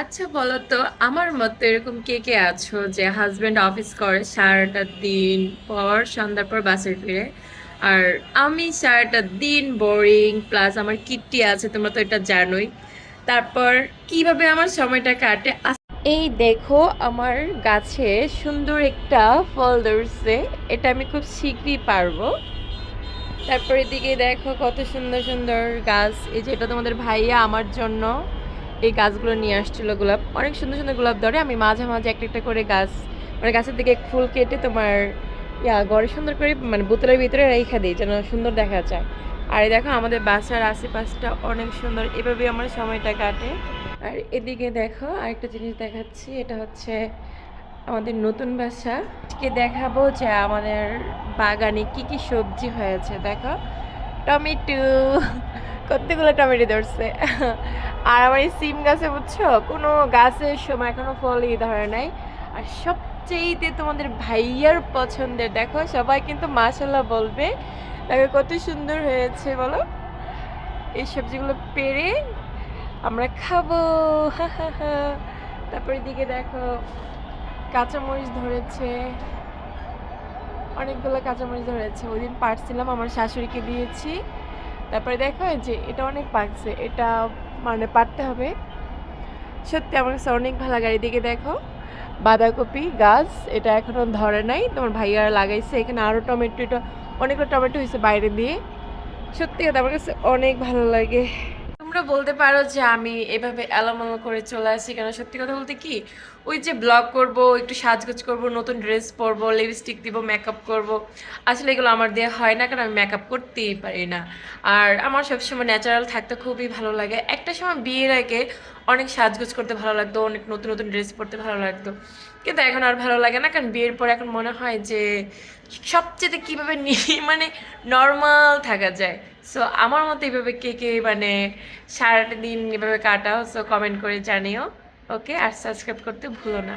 আচ্ছা বলো তো আমার মতো এরকম কে কে আছো যে হাজবেন্ড অফিস করে সারাটা দিন পর সন্ধ্যার পর বাসায় ফিরে? আর আমি সারাটা দিন বোরিং প্লাস আমার কিট্টি আছে, তোমরা তো এটা জানোই। তারপর কীভাবে আমার সময়টা কাটে? এই দেখো, আমার গাছে সুন্দর একটা ফল ধরছে, এটা আমি খুব শীঘ্রই পারব। তারপর এদিকে দেখো কত সুন্দর সুন্দর গাছ, এই যে এটা তোমাদের ভাইয়া, আমার জন্য। এই গাছগুলো নিয়ে আসছিল গোলাপ। অনেক সুন্দর সুন্দর গোলাপ ধরে। আমি মাঝে মাঝে একটা একটা করে গাছ মানে গাছের দিকে ফুল কেটে তোমার, ইয়া গড়ে সুন্দর করে মানে বোতলের ভিতরে রেখে দিই যেন সুন্দর দেখা যায়। আর দেখো আমাদের বাসার আশেপাশটা অনেক সুন্দর। এভাবে আমার সময়টা কাটে। আর এদিকে দেখো আরেকটা জিনিস দেখাচ্ছি। এটা হচ্ছে আমাদের নতুন বাসা। আজকে দেখাবো যে আমাদের বাগানে কি কি সবজি হয়েছে। দেখো, টমেটো কতগুলো টমেটো ধরছে? আর আমার এই সিম গাছে বুঝছ, কোনো গাছের সময় এখনও ফলই ধরে নাই। আর সবচেয়েতে তোমাদের ভাইয়ার পছন্দের, দেখো, সবাই কিন্তু মাশাল্লাহ বলবে, দেখো কত সুন্দর হয়েছে, বলো। এই সবজিগুলো পেরে আমরা খাব তারপর এদিকে দেখো, কাঁচামরিচ ধরেছে। অনেকগুলো কাঁচামরিচ ধরেছে। ওই দিন পারছিলাম, আমার শাশুড়িকে দিয়েছি। তারপরে দেখা হয় যে এটা অনেক পাকছে এটা মানে পারতে হবে। সত্যি আমার কাছে অনেক ভালো লাগে। এদিকে দেখো, বাঁধাকপি, গাছ, এটা এখনও ধরে নাই। তোমার ভাইয়ারা লাগাইছে, এখানে আরও টমেটো, এটা অনেকগুলো টমেটো হয়েছে বাইরে দিয়ে। সত্যি কথা, আমার কাছে অনেক ভালো লাগে। তোমরা বলতে পারো যে আমি এভাবে এলোমেলো করে চলে আসি কেন? সত্যি কথা বলতে কি, ওই যে ব্লগ করব, একটু সাজগোজ করব, নতুন ড্রেস পরবো লিপস্টিক দিব মেকআপ করব, আসলে এগুলো আমার দেওয়া হয় না কারণ আমি মেকআপ করতেই পারি না। আর আমার সবসময় ন্যাচারাল থাকতে খুবই ভালো লাগে। একটা সময় বিয়ের আগে অনেক সাজগোজ করতে ভালো লাগতো, অনেক নতুন নতুন ড্রেস পরতে ভালো লাগতো। কিন্তু এখন আর ভালো লাগে না, কারণ বিয়ের পর এখন মনে হয় যে সবচেয়ে কীভাবে মানে নর্মাল থাকা যায়। সো আমার মতো এইভাবে কে কে মানে সারাটা দিন এভাবে কাটাও সো কমেন্ট করে জানিও ওকে আর সাবস্ক্রাইব করতে ভুলো না।